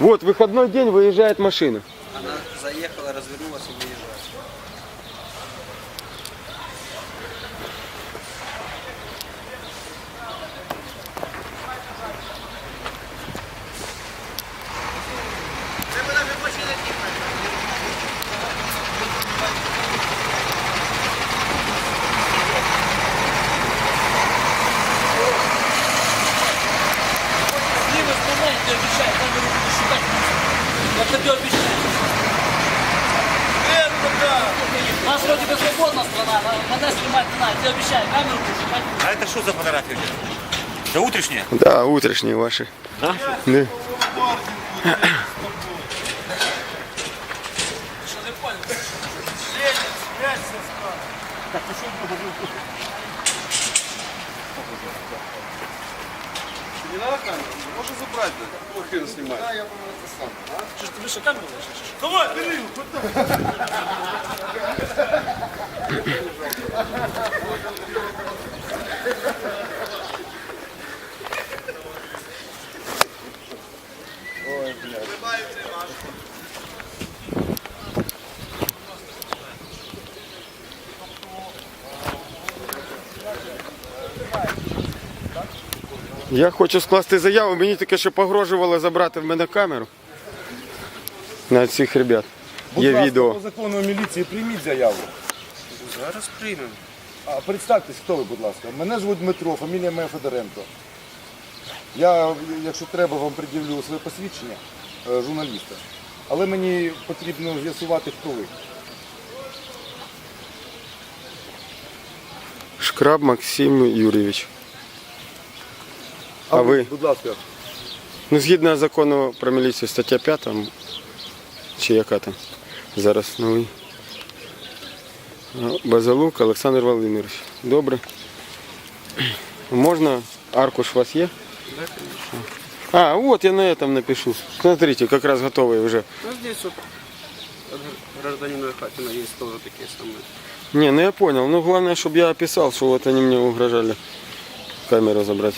Вот, выходной день выезжает машина. Она заехала, развернулась и выезжает. Либо страна, я тебе обещаю, камеру буду считать. Я тебе обещаю. У нас вроде бы свободна страна, мене снимать не надо. Тебе обещаю, камеру считать. А это что за фотография? Это утренняя? Да, утрешние ваши. Да? Да. Що не понял? Не надо камеру? Можно забрать, да? Какого хрена снимать? Да, я Що ж тобі що камеру лишиш? Давай, бери, Я хочу скласти заяву, мені тільки що погрожували забрати в мене камеру. На цих ребят. Будь Є ласка, відео. по закону міліції прийміть заяву. Зараз приймемо. А представтесь, хто ви, будь ласка. Мене звуть Дмитро, фамілія моя Федоренко. Я, якщо треба, вам пред'явлю своє посвідчення е, журналіста. Але мені потрібно з'ясувати, хто ви. Шкраб Максим Юрійович. А ви? Будь ласка, Ну, згідно закону про міліцію, стаття 5, чи яка там зараз новий. А, Базалук Олександр Володимирович. Добре. Можна? Аркуш у вас є? А, вот я на этом напишу. Смотрите, как раз готовые уже. Ну здесь вот от гражданина Хатина есть тоже такие самые. Не, ну я понял. Ну главное, чтобы я описал, что вот они мне угрожали камеру забрать.